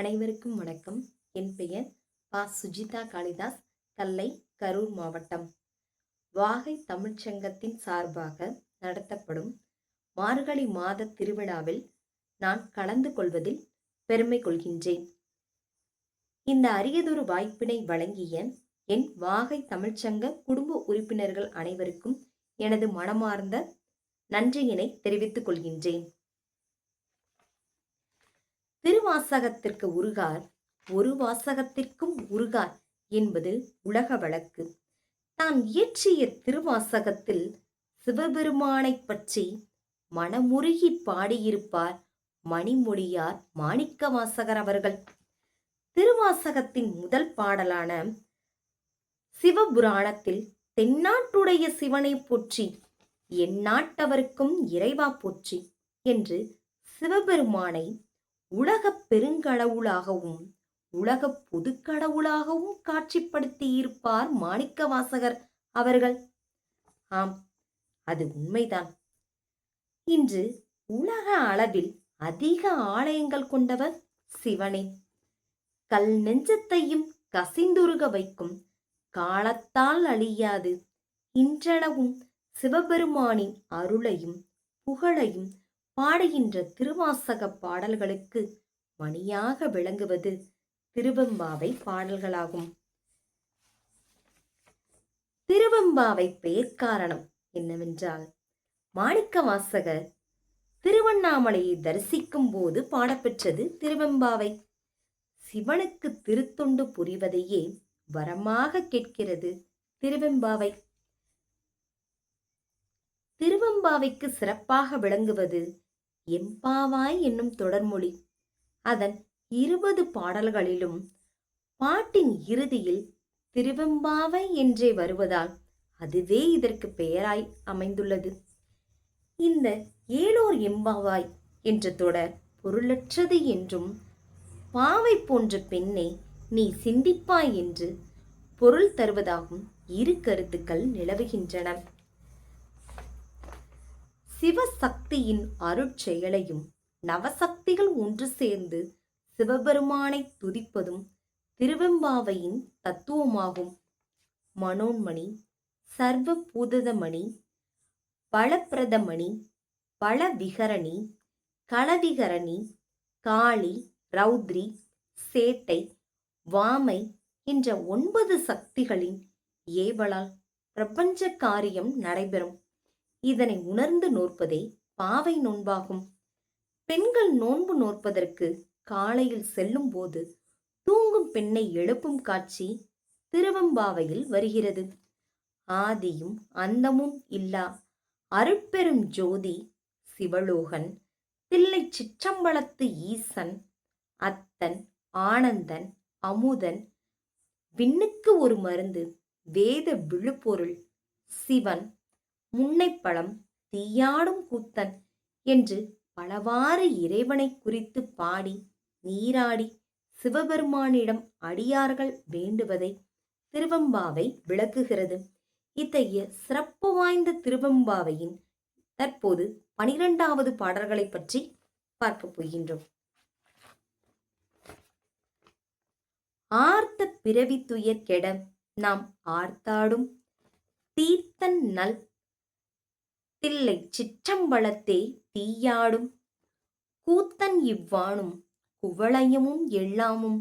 அனைவருக்கும் வணக்கம். என் பெயர் பா. சுஜிதா காளிதாஸ் கல்லை கரூர் மாவட்டம். வாகை தமிழ்ச்சங்கத்தின் சார்பாக நடத்தப்படும் மார்கழி மாத திருவிழாவில் நான் கலந்து கொள்வதில் பெருமை கொள்கின்றேன். இந்த அரியதொரு வாய்ப்பினை வழங்கிய என் வாகை தமிழ்ச்சங்க குடும்ப உறுப்பினர்கள் அனைவருக்கும் எனது மனமார்ந்த நன்றியினை தெரிவித்துக் கொள்கின்றேன். திருவாசகத்திற்கு உருகார் ஒரு வாசகத்திற்கும் உருகார் என்பது உலக வழக்கு. தான் இயற்றிய திருவாசகத்தில் சிவபெருமானைப் பற்றி மனமுருகி பாடியிருப்பார் மணிமொழியார் மாணிக்க வாசகர் அவர்கள். திருவாசகத்தின் முதல் பாடலான சிவபுராணத்தில் தென்னாட்டுடைய சிவனை போற்றி எந்நாட்டவருக்கும் இறைவா போற்றி என்று சிவபெருமானை உலகப் பெருங்கடவுளாகவும் உலகப் பொதுக்கடவுளாகவும் காட்சிப்படுத்தியிருப்பார் மாணிக்கவாசகர் அவர்கள். ஆம் அது உண்மைதான். இன்று உலக அளவில் அதிக ஆலயங்கள் கொண்டவர் சிவனே. கல் நெஞ்சத்தையும் கசிந்துருக வைக்கும் காலத்தால் அழியாது. இன்றளவும் சிவபெருமானின் அருளையும் புகழையும் பாடுகின்ற திருவாசக பாடல்களுக்கு மணியாக விளங்குவது திருவெம்பாவை பாடல்களாகும். திருவெம்பாவை பெயர் காரணம் என்னவென்றால் மாணிக்கவாசகர் திருவண்ணாமலையை தரிசிக்கும் போது பாடப்பெற்றது திருவெம்பாவை. சிவனுக்கு திருத்தொண்டு புரிவதையே வரமாக கேட்கிறது திருவெம்பாவை. திருவெம்பாவைக்கு சிறப்பாக விளங்குவது எம்பாவாய் என்னும் தொடர்மொழி அதன் இருபது பாடல்களிலும் பாட்டின் இறுதியில் திருவெம்பாவை என்றே வருவதால் அதுவே இதற்கு பெயராய் அமைந்துள்ளது. இந்த ஏலோர் எம்பாவாய் என்ற தொடர் பொருளற்றது என்றும் பாவை போன்ற பெண்ணை நீ சிந்திப்பாய் என்று பொருள் தருவதாகும் இரு கருத்துக்கள் நிலவுகின்றன. சிவசக்தியின் அருட்செயலையும் நவசக்திகள் ஒன்று சேர்ந்து சிவபெருமானை துதிப்பதும் திருவெம்பாவையின் தத்துவமாகும். மனோன்மணி சர்வ பூததமணி பலப்பிரதமணி பலவிகரணி களவிகரணி காளி ரௌத்ரி சேட்டை வாமை என்ற ஒன்பது சக்திகளின் ஏவலால் பிரபஞ்ச காரியம் நடைபெறும். இதனை உணர்ந்து நோற்பதே பாவை நோன்பாகும். பெண்கள் நோன்பு நோற்பதற்கு காலையில் செல்லும் போது தூங்கும் பெண்ணை எழுப்பும் காட்சி திருவம்பாவையில் வருகிறது. ஆதியும் அந்தமும் இல்லா அருட்பெரும் ஜோதி சிவலோகன் தில்லை சிற்றம்பலத்து ஈசன் அத்தன் ஆனந்தன் அமுதன் விண்ணுக்கு ஒரு மருந்து வேத விழுப்பொருள் சிவன் முன்னைப்பழம் தீயாடும் கூத்தன் என்று பலவாறு இறைவனை குறித்து பாடி நீராடி சிவபெருமானிடம் அடியார்கள் வேண்டுவதை திருவம்பாவை விளக்குகிறது. இத்தகைய சிறப்பு வாய்ந்த திருவம்பாவையின் தற்போது பனிரெண்டாவது பாடல்களை பற்றி பார்க்க போகின்றோம். ஆர்த்த பிறவி துயர் கெட நாம் ஆர்த்தாடும் தீர்த்தன் நல் தில்லை சிற்றம்பலத்தே தீயாடும். கூத்தன் இவ்வாணும் குவளையமும் எல்லாமும்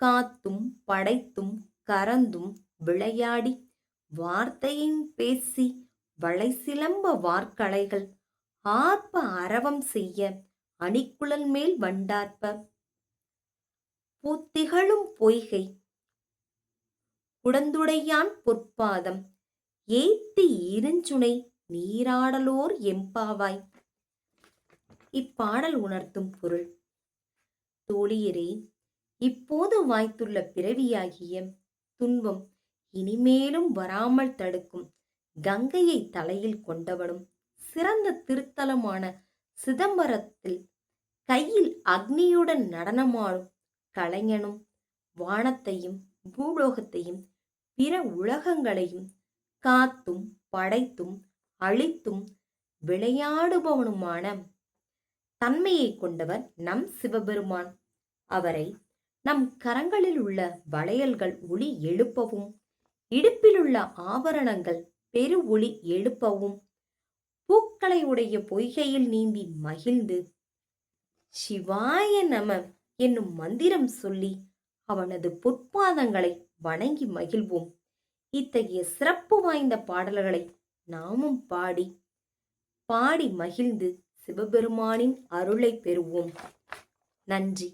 காத்தும் படைத்தும் கறந்தும் விளையாடி வார்த்தையின் பேசி வளை சிலம்ப வார்க்கலைகள். ஆர்ப்ப அரவம் செய்ய அணிக்குழல் மேல் வண்டார்ப்ப. பூத்திகளும் பொய்கை குடந்துடையான் பொற்பாதம். ஏத்தி இருஞ்சுனை நீராடலோர் எம்பாவாய். இப்பாடல் உணர்த்தும் பொருள். தோழியரே இப்போது வாய்த்துள்ள பிறவியாகிய துன்பம் இனிமேலும் வராமல் தடுக்கும். கங்கையை தலையில் கொண்டவனும் சிறந்த திருத்தலமான சிதம்பரத்தில் கையில் அக்னியுடன் நடனமாடும் கலைஞனும் வானத்தையும் பூலோகத்தையும் பிற உலகங்களையும் காத்தும் படைத்தும் அழித்தும் விளையாடுபவனுமான தன்மையை கொண்டவர் நம் சிவபெருமான். அவரை நம் கரங்களில் உள்ள வளையல்கள் ஒளி எழுப்பவும் இடுப்பிலுள்ள ஆபரணங்கள் பெரு ஒளி எழுப்பவும் பூக்களை உடைய பொய்கையில் நீந்தி மகிழ்ந்து சிவாய நம என்னும் மந்திரம் சொல்லி அவனது பொற்பாதங்களை வணங்கி மகிழ்வோம். இத்தகைய சிறப்பு வாய்ந்த பாடல்களை நாமும் பாடி பாடி மகிழ்ந்து சிவபெருமானின் அருளை பெறுவோம். நன்றி.